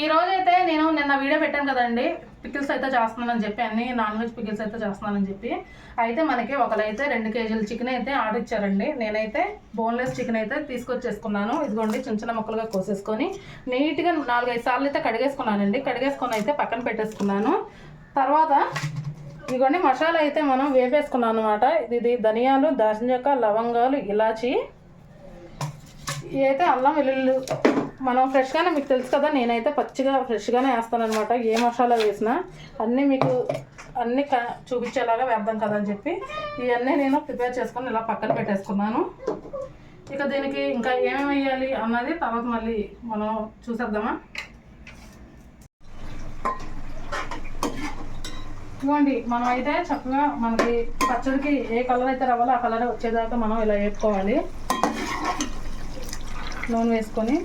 ఈ రోజైతే నేను నిన్న వీడియో పెట్టాను కదండి. పికిల్స్ అయితే చేస్తున్నానని చెప్పి అన్ని నాన్ వెజ్ పికిల్స్ అయితే చేస్తున్నానని చెప్పి. అయితే మనకి ఒకరైతే రెండు కేజీల చికెన్ అయితే ఆర్డర్ ఇచ్చారండి. నేనైతే బోన్లెస్ చికెన్ అయితే తీసుకొచ్చేసుకున్నాను. ఇదిగోండి చిన్న చిన్న ముక్కలుగా కోసేసుకొని నీట్గా నాలుగైదు సార్లు అయితే కడిగేసుకున్నానండి. కడిగేసుకొని అయితే పక్కన పెట్టేసుకున్నాను. తర్వాత ఇదిగోండి మసాలా అయితే మనం వేపేసుకున్నాను అనమాట ఇది ధనియాలు దాల్చిన లవంగాలు ఇలాచి ఇవి అయితే అల్లం వెల్లుల్లి మనం ఫ్రెష్గానే మీకు తెలుసు కదా నేనైతే పచ్చిగా ఫ్రెష్గానే అనమాట ఏ మసాలా వేసినా అన్నీ మీకు అన్నీ క చూపించేలాగా వేద్దాం కదా అని చెప్పి ఇవన్నీ నేను ప్రిపేర్ చేసుకొని ఇలా పక్కన పెట్టేసుకున్నాను. ఇక దీనికి ఇంకా ఏమేమి వేయాలి అన్నది తర్వాత మళ్ళీ మనం చూసేద్దామా? ఇదిగోండి మనం అయితే చక్కగా మనకి పచ్చడికి ఏ కలర్ అయితే రావాలో ఆ కలర్ వచ్చేదాకా మనం ఇలా వేపుకోవాలి. నూనె వేసుకొని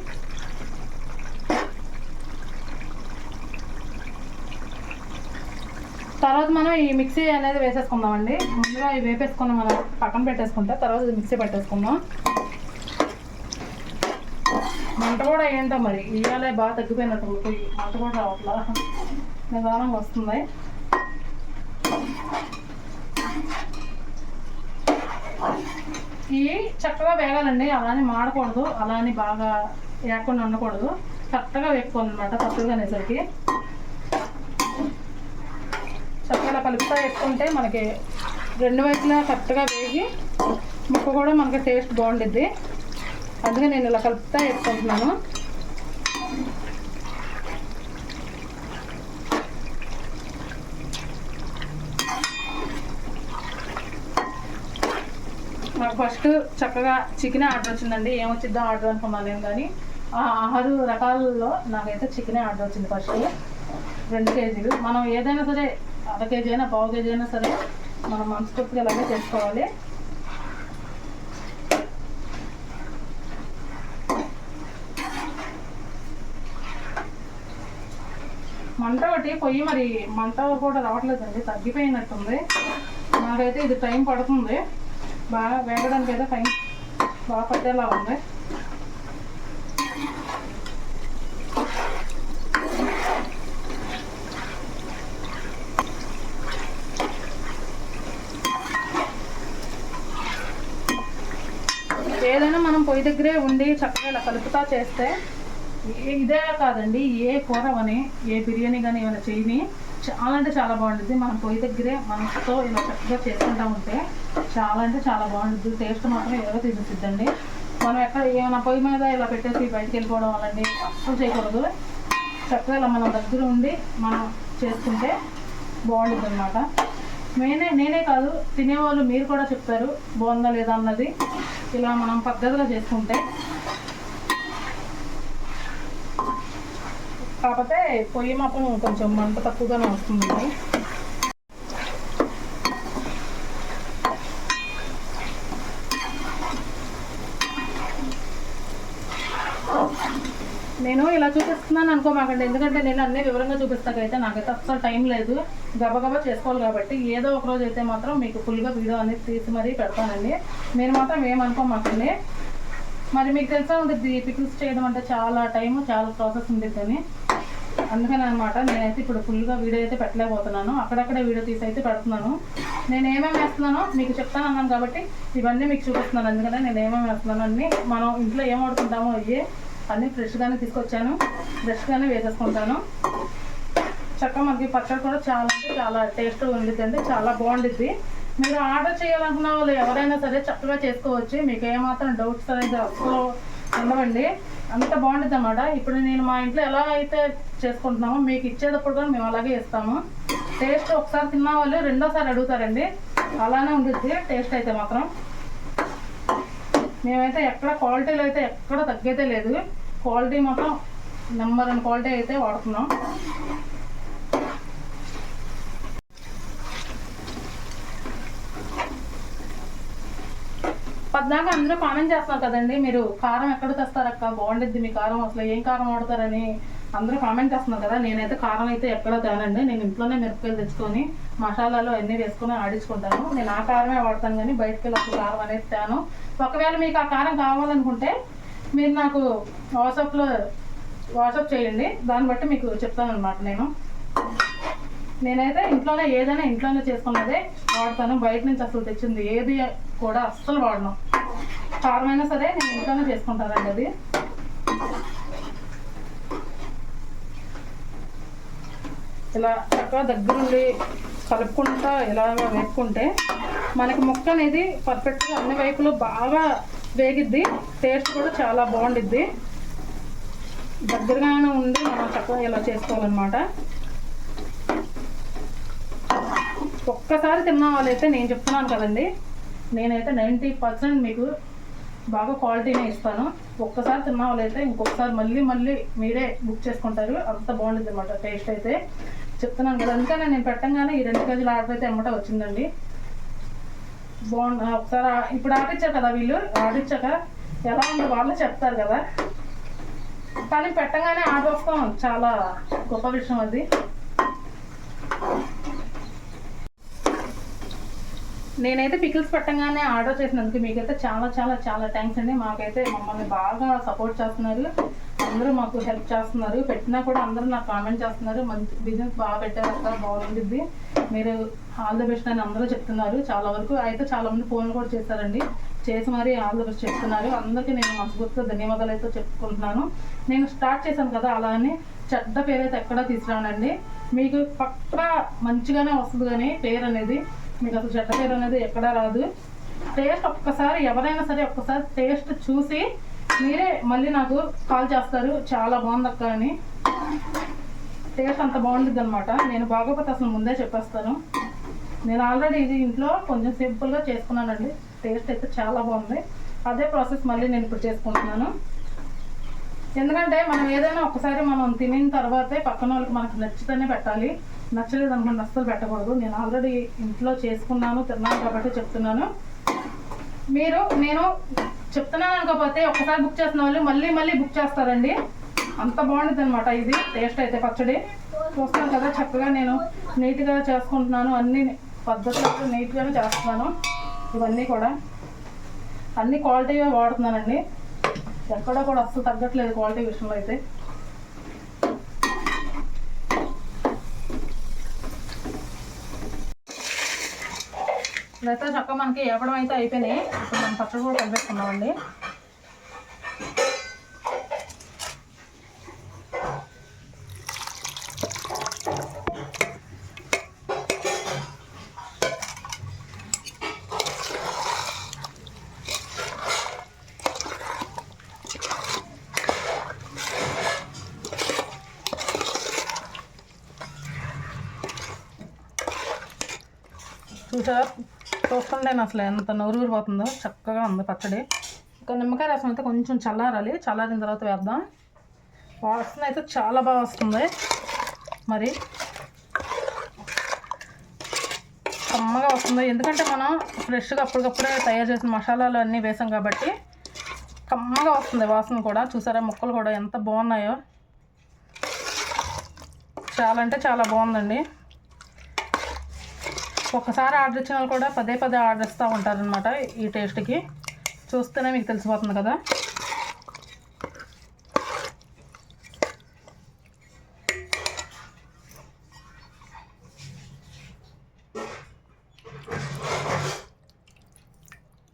తర్వాత మనం ఈ మిక్సీ అనేది వేసేసుకుందామండి. ముందుగా ఇవి వేపేసుకుని మనం పక్కన పెట్టేసుకుంటే తర్వాత ఇది మిక్సీ పెట్టేసుకుందాం. మంట కూడా ఏంటో మరి? ఇవాళ బాగా తగ్గిపోయినట్టు మంట కూడా రావట్లా? నిదానంగా వస్తుంది. ఇవి చక్కగా వేగాలండి. అలానే మాడకూడదు. అలానే బాగా వేయకుండా ఉండకూడదు. కరెక్ట్గా వేపుకోవాలన్నమాట పచ్చడిగా అనేసరికి చక్కగా కలుపుతా వేసుకుంటే మనకి రెండు వైపులా కరెక్ట్గా వేగి ముక్క కూడా మనకి టేస్ట్ బాగుండిద్ది. అందుకే నేను ఇలా కలుపుతా వేసుకుంటున్నాను. నాకు ఫస్ట్ చక్కగా చికెన్ ఆర్డర్ వచ్చిందండి. ఏమొచ్చిద్దో ఆర్డర్ అనుకున్నాను కానీ ఆ ఆరు రకాలలో నాకైతే చికెనే ఆర్డర్ వచ్చింది ఫస్ట్. రెండు కేజీలు. మనం ఏదైనా సరే అర కేజీ అయినా పావు కేజీ అయినా సరే మనం మనస్ఫూర్తిగా అలాగే చేసుకోవాలి. మంట ఒకటి పొయ్యి మరి మంట కూడా రావట్లేదండి తగ్గిపోయినట్టుంది. నాకైతే ఇది టైం పడుతుంది. బాగా వేగడానికి అయితే టైం బాగా పట్టేలా ఉంది. మొత్తం మనం పొయ్యి దగ్గరే ఉండి చక్కగా ఇలా కలుపుతా చేస్తే ఏ- ఇదే కాదండి ఏ కూర అని ఏ బిర్యానీ కానీ ఏమైనా చేయని చాలా అంటే చాలా బాగుంటుంది మనం పొయ్యి దగ్గరే మనతో ఇలా చక్కగా చేసుకుంటా ఉంటే చాలా అంటే చాలా బాగుంటుంది టేస్ట్ మాత్రం ఏదో తినిపిద్దండి మనం ఎక్కడ ఏమైనా పొయ్యి మీద ఇలా పెట్టేసి బయటకు వెళ్ళిపోవడం వల్లండి అస్సలు చేయకూడదు. చక్కగా ఇలా మనం దగ్గర ఉండి మనం చేసుకుంటే బాగుంటుంది అనమాట నేనే నేనే కాదు తినేవాళ్ళు మీరు కూడా చెప్తారు బాగుందా లేదా అన్నది ఇలా మనం పద్ధతిగా చేసుకుంటే. కాకపోతే పొయ్యి మాత్రం కొంచెం మంట తక్కువగానే వస్తుంది నేను ఇలా చూపిస్తున్నాను అనుకోమాకండి. ఎందుకంటే నేను అన్ని వివరంగా చూపిస్తాకైతే నాకైతే అస్సలు టైం లేదు. గబగబా చేసుకోవాలి కాబట్టి ఏదో ఒక రోజు అయితే మాత్రం మీకు ఫుల్గా వీడియో అనేది తీసి మరీ పెడతానండి. మీరు మాత్రం ఏమనుకోమాకండి మరి మీకు తెలిసే ఉంటుంది పికిల్స్ చేయడం అంటే చాలా టైం చాలా ప్రాసెస్ ఉంటుంది అందుకని అనమాట నేనైతే ఇప్పుడు ఫుల్గా వీడియో అయితే పెట్టలేకపోతున్నాను. అక్కడక్కడే వీడియో తీసి అయితే పెడుతున్నాను. నేను ఏమేమి వేస్తున్నానో మీకు చెప్తాను అన్నాను కాబట్టి ఇవన్నీ మీకు చూపిస్తున్నాను. అందుకనే నేను ఏమేమి వేస్తున్నాను అన్నీ మనం ఇంట్లో ఏం వాడుకుంటామో అయ్యే అన్నీ ఫ్రెష్గానే తీసుకొచ్చాను. ఫ్రెష్గానే వేసేసుకుంటాను. చక్కగా మనకి పచ్చడి కూడా చాలా అంటే చాలా టేస్ట్ ఉండిద్ది చాలా బాగుండిద్ది. మీరు ఆర్డర్ చేయాలనుకున్న వాళ్ళు ఎవరైనా సరే చక్కగా చేసుకోవచ్చు. మీకు ఏమాత్రం డౌట్స్ అనేది అసలు ఉండవండి. అంత బాగుంటుంది అన్నమాట. ఇప్పుడు నేను మా ఇంట్లో ఎలా అయితే చేసుకుంటున్నామో మీకు ఇచ్చేటప్పుడు కూడా మేము అలాగే ఇస్తాము. టేస్ట్ ఒకసారి తిన్న వాళ్ళు రెండోసారి అడుగుతారండి. అలానే ఉంటుంది టేస్ట్ అయితే మాత్రం. మేమైతే ఎక్కడ క్వాలిటీలో అయితే ఎక్కడ తగ్గైతే లేదు. క్వాలిటీ మాత్రం నెంబర్ వన్ క్వాలిటీ అయితే వాడుతున్నాం. పద్నాక అందరూ కామెంట్ చేస్తున్నారు కదండి మీరు. కారం ఎక్కడ తెస్తారక్క? బాగుండిద్ది మీ కారం. అసలు ఏం కారం వాడతారని అందరూ కామెంట్ చేస్తున్నారు కదా నేనైతే కారం అయితే ఎక్కడ తేనండి. నేను ఇంట్లోనే మిరపకాయలు తెచ్చుకొని మసాలాలు అన్నీ వేసుకొని ఆడించుకుంటాను. నేను ఆ కారమే వాడతాను కానీ బయటకు వెళ్ళి కారం అనేది తేను. ఒకవేళ మీకు ఆ కారం కావాలనుకుంటే మీరు నాకు వాట్సాప్లో వాట్సాప్ చేయండి. దాన్ని బట్టి మీకు చెప్తాను అనమాట నేను. నేనైతే ఇంట్లోనే ఏదైనా ఇంట్లోనే చేసుకున్నదే వాడతాను. బయట నుంచి అసలు తెచ్చింది ఏది కూడా అస్సలు వాడను. కారమైనా సరే నేను ఇంట్లోనే చేసుకుంటానండి అది. ఇలా చక్కగా దగ్గరుండి కలుపుకుంటా ఇలాగ వేపుకుంటే మనకి ముక్క అనేది పర్ఫెక్ట్గా అన్ని వైపులు బాగా వేగిద్ది టేస్ట్ కూడా చాలా బాగుండిద్ది. దగ్గరగానే ఉండి మనం చక్కగా ఇలా చేసుకోవాలన్నమాట. ఒక్కసారి తిన్న వాళ్ళైతే నేను చెప్తున్నాను కదండి నేనైతే నైంటీ పర్సెంట్ మీకు బాగా క్వాలిటీనే ఇస్తాను. ఒక్కసారి తిన్న వాళ్ళైతే ఇంకొకసారి మళ్ళీ మళ్ళీ మీరే బుక్ చేసుకుంటారు అంత బాగుంటుంది అనమాట టేస్ట్ అయితే. చెప్తున్నాను కదా అందుకనే నేను పెట్టంగానే ఈ రెండు కేజీలు ఆర్డర్ అయితే ఎమ్మట వచ్చిందండి. బాగుంది ఒకసారి ఇప్పుడు ఆర్డర్ కదా వీళ్ళు ఆడిచ్చాక ఎలా ఉందో వాళ్ళు చెప్తారు కదా. కానీ పెట్టంగానే ఆర్డర్ వస్తాం చాలా గొప్ప విషయం అది. నేనైతే పికిల్స్ పెట్టంగానే ఆర్డర్ చేసినందుకు మీకైతే చాలా చాలా చాలా థ్యాంక్స్ అండి. మాకైతే మమ్మల్ని బాగా సపోర్ట్ చేస్తున్నారు. అందరూ మాకు హెల్ప్ చేస్తున్నారు. పెట్టినా కూడా అందరూ నాకు కామెంట్ చేస్తున్నారు. మంచి బిజినెస్ బాగా పెట్టారు అక్క బాగుంటుంది మీరు ఆల్ ద బెస్ట్ అని అందరూ చెప్తున్నారు. చాలా వరకు అయితే చాలా మంది ఫోన్ కూడా చేశారండి. చేసి మరీ ఆల్ ద బెస్ట్ చెప్తున్నారు. అందరికీ నేను మనస్ఫూర్తిగా ధన్యవాదాలు అయితే చెప్పుకుంటున్నాను. నేను స్టార్ట్ చేశాను కదా అలా అని చెడ్డ పేరు అయితే ఎక్కడా తీసుకురానండి. మీకు పక్కా మంచిగానే వస్తుంది కానీ పేరు అనేది. మీకు అసలు చెడ్డ పేరు అనేది ఎక్కడా రాదు. టేస్ట్ ఒక్కసారి ఎవరైనా సరే ఒక్కసారి టేస్ట్ చూసి మీరే మళ్ళీ నాకు కాల్ చేస్తారు. చాలా బాగుంది అక్క అని. టేస్ట్ అంత బాగుంటుంది అనమాట నేను బాగోపోతే అసలు ముందే చెప్పేస్తాను. నేను ఆల్రెడీ ఇది ఇంట్లో కొంచెం సింపుల్గా చేసుకున్నానండి. టేస్ట్ అయితే చాలా బాగుంది. అదే ప్రాసెస్ మళ్ళీ నేను ఇప్పుడు చేసుకుంటున్నాను. ఎందుకంటే మనం ఏదైనా ఒకసారి మనం తినిన తర్వాతే పక్కన వాళ్ళకి మనకు నచ్చితేనే పెట్టాలి. నచ్చలేదు అనుకుంటే అస్సలు పెట్టకూడదు. నేను ఆల్రెడీ ఇంట్లో చేసుకున్నాను తిన్నాను కాబట్టి చెప్తున్నాను. మీరు నేను చెప్తున్నాను అనుకోకపోతే ఒకసారి బుక్ చేసిన వాళ్ళు మళ్ళీ మళ్ళీ బుక్ చేస్తారండి. అంత బాగుంటుంది అనమాట ఇది. టేస్ట్ అయితే పచ్చడి. చూస్తాను కదా చక్కగా నేను నీట్గా చేసుకుంటున్నాను. అన్ని పద్ధతులు నీట్గానే చేస్తున్నాను. ఇవన్నీ కూడా. అన్ని క్వాలిటీగా వాడుతున్నానండి. ఎక్కడ కూడా అస్సలు తగ్గట్లేదు క్వాలిటీ విషయంలో అయితే. ఇదైతే చక్క మనకి ఏపడం అయితే అయిపోయినాయి ఇప్పుడు మనం పచ్చడి కూడా కలిపేసుకున్నామండి చూసారా? చూస్తుండే అసలు ఎంత నోరు పోతుందో చక్కగా ఉంది పచ్చడి. ఇంకా నిమ్మకాయ రసం అయితే కొంచెం చల్లారాలి. చల్లారిన తర్వాత వేద్దాం. వాసన అయితే చాలా బాగా వస్తుంది. మరి కమ్మగా వస్తుంది. ఎందుకంటే మనం ఫ్రెష్గా అప్పటికప్పుడే తయారు చేసిన మసాలాలు అన్నీ వేసాం కాబట్టి కమ్మగా వస్తుంది వాసన కూడా. చూసారా ముక్కలు కూడా ఎంత బాగున్నాయో. చాలా అంటే చాలా బాగుందండి. ఒకసారి ఆర్డర్ ఇచ్చిన వాళ్ళు కూడా పదే పదే ఆర్డర్ ఇస్తూ ఉంటారనమాట ఈ టేస్ట్కి. చూస్తేనే మీకు తెలిసిపోతుంది కదా.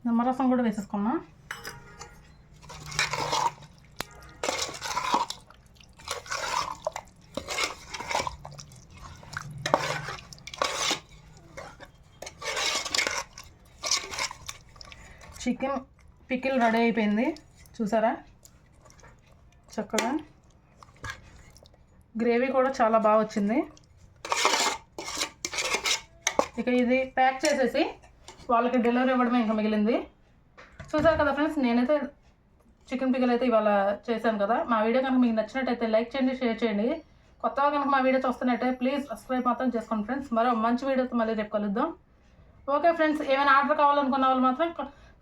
నిమ్మరసం కూడా వేసేసుకున్నా చికెన్ పికిల్ రెడీ అయిపోయింది. చూసారా? చక్కగా. గ్రేవీ కూడా చాలా బాగా వచ్చింది. ఇక ఇది ప్యాక్ చేసేసి వాళ్ళకి డెలివరీ ఇవ్వడమే ఇంకా మిగిలింది. చూసారు కదా ఫ్రెండ్స్ నేనైతే చికెన్ పికిల్ అయితే ఇవాళ చేశాను కదా. మా వీడియో కనుక మీకు నచ్చినట్టయితే లైక్ చేయండి షేర్ చేయండి. కొత్తగా కనుక మా వీడియో చూస్తున్నట్టయితే ప్లీజ్ సబ్స్క్రైబ్ మాత్రం చేసుకోండి ఫ్రెండ్స్. మరో మంచి వీడియోతో మళ్ళీ రేపు కలుద్దాం. ఓకే ఫ్రెండ్స్ ఏమైనా ఆర్డర్ కావాలనుకున్న వాళ్ళు మాత్రం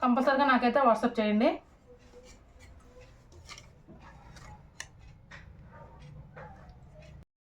కంపల్సరీగా నాకైతే వాట్సాప్ చేయండి.